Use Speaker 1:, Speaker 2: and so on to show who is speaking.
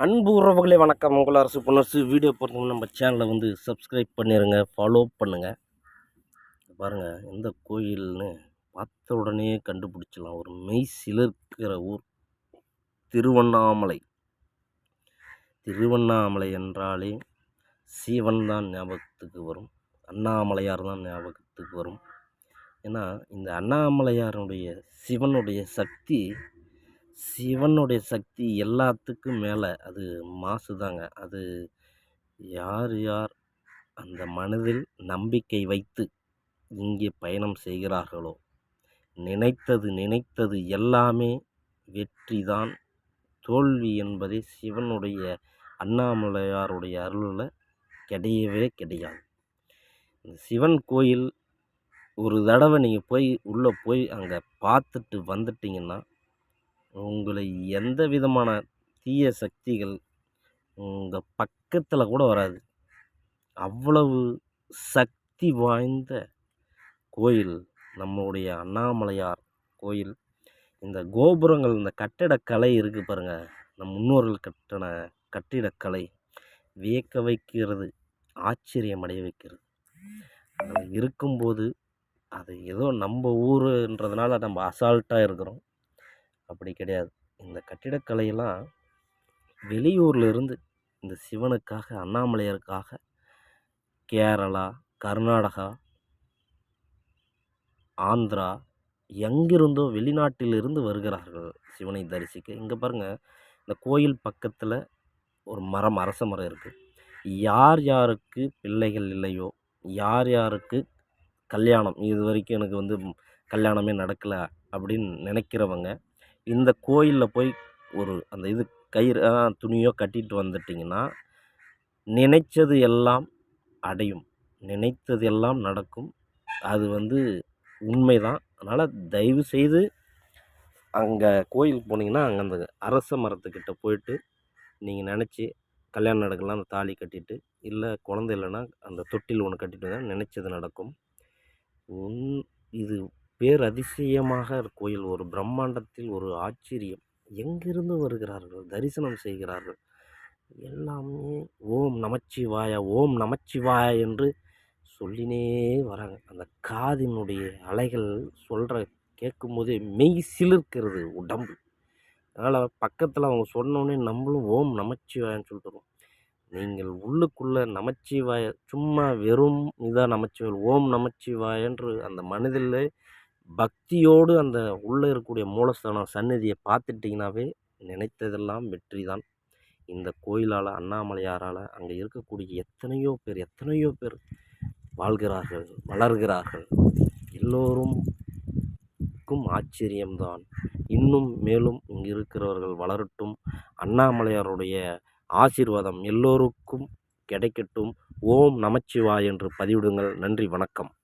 Speaker 1: அன்பு உறவுகளே வணக்கம். உங்கள் அரசு பொன்னரசு வீடியோ பொறுத்தவரை நம்ம சேனலை வந்து சப்ஸ்கிரைப் பண்ணிடுங்க ஃபாலோ பண்ணுங்கள் பாருங்கள் எந்த கோயில்னு பார்த்த உடனே கண்டுபிடிச்சிடலாம். ஒரு மெய் சிலிர்க்கிற ஊர். திருவண்ணாமலை. திருவண்ணாமலை என்றாலே சிவன் தான் ஞாபகத்துக்கு வரும். அண்ணாமலையார் தான் ஞாபகத்துக்கு வரும். ஏன்னா இந்த அண்ணாமலையாருடைய சிவனுடைய சக்தி சிவனுடைய சக்தி எல்லாத்துக்கும் மேலே அது மாசு தாங்க அது யார் யார் அந்த மனதில் நம்பிக்கை வைத்து இங்கே பயணம் செய்கிறார்களோ நினைத்தது நினைத்தது எல்லாமே வெற்றி தான் தோல்வி என்பதே சிவனுடைய அண்ணாமலையாருடைய அருளில் கிடையவே கிடையாது. இந்த சிவன் கோயில் ஒரு தடவை நீங்கள் போய் உள்ளே போய் அங்கே பார்த்துட்டு வந்துட்டிங்கன்னா உங்களை எந்த விதமான தீய சக்திகள் உங்கள் பக்கத்தில் கூட வராது. அவ்வளவு சக்தி வாய்ந்த கோயில் நம்முடைய அண்ணாமலையார் கோயில். இந்த கோபுரங்கள் இந்த கட்டிடக்கலை இருக்குது பாருங்கள் நம் முன்னோர்கள் கட்டின கட்டிடக்கலை வியக்க வைக்கிறது ஆச்சரியம் அடைய வைக்கிறது. அது இருக்கும்போது அது ஏதோ நம்ம ஊருன்றதுனால நம்ம அசால்ட்டாக இருக்கிறோம். அப்படி கிடையாது. இந்த கட்டிடக்கலையெல்லாம் வெளியூரில் இருந்து இந்த சிவனுக்காக அண்ணாமலையாருக்காக கேரளா கர்நாடகா ஆந்திரா எங்கிருந்தோ வெளிநாட்டிலிருந்து வருகிறார்கள் சிவனை தரிசிக்க. இங்கே பாருங்கள் இந்த கோயில் பக்கத்தில் ஒரு மரம் அரச மரம் இருக்குது யார் யாருக்கு பிள்ளைகள் இல்லையோ யார் யாருக்கு கல்யாணம் இது வரைக்கும் எனக்கு வந்து கல்யாணமே நடக்கலை அப்படின்னு நினைக்கிறவங்க இந்த கோயிலில் போய் ஒரு அந்த இது கயிறு துணியோ கட்டிகிட்டு வந்துட்டிங்கன்னா நினைச்சது எல்லாம் அடையும். நினைத்தது எல்லாம் நடக்கும். அது வந்து உண்மை தான் அதனால் தயவு செய்து அங்கே கோயிலுக்கு போனீங்கன்னா அங்கே அந்த அரச மரத்துக்கிட்ட போயிட்டு நீங்கள் நினச்சி கல்யாணம் நடக்கலாம் அந்த தாலி கட்டிட்டு இல்லை குழந்தை இல்லைன்னா அந்த தொட்டில் ஒன்று கட்டிட்டு வந்தால் நினச்சது நடக்கும். உன் இது பேர் அதிசயமாக கோயில் ஒரு பிரம்மாண்டத்தில் ஒரு ஆச்சரியம். எங்கிருந்து வருகிறார்கள்? தரிசனம் செய்கிறார்கள். எல்லாமே ஓம் நமச்சிவாய ஓம் நமச்சிவாய என்று சொல்லினே வராங்க. அந்த காதினுடைய அலைகள் சொல்கிற கேட்கும்போதே மெய் சிலிர்க்கிறது உடம்பு. அதனால் பக்கத்தில் அவங்க சொன்னோடனே நம்மளும் ஓம் நமச்சிவாயன்னு சொல்லிட்டு நீங்கள் உள்ளுக்குள்ளே நமச்சிவாய சும்மா வெறும் இதாக நமச்சிவாய் ஓம் நமச்சிவாயன்று அந்த மனதில் பக்தியோடு அந்த உள்ளே இருக்கக்கூடிய மூலஸ்தானம் சன்னதியை பார்த்துட்டிங்கனாவே நினைத்ததெல்லாம் வெற்றி தான். இந்த கோயிலால் அண்ணாமலையாரால் அங்கே இருக்கக்கூடிய எத்தனையோ பேர் எத்தனையோ பேர் வாழ்கிறார்கள் வளர்கிறார்கள். எல்லோருக்கும் ஆச்சரியம்தான். இன்னும் மேலும் இங்கு இருக்கிறவர்கள் வளரட்டும். அண்ணாமலையாருடைய ஆசீர்வாதம் எல்லோருக்கும் கிடைக்கட்டும். ஓம் நமச்சிவாய் என்று பதிவிடுங்கள். நன்றி வணக்கம்.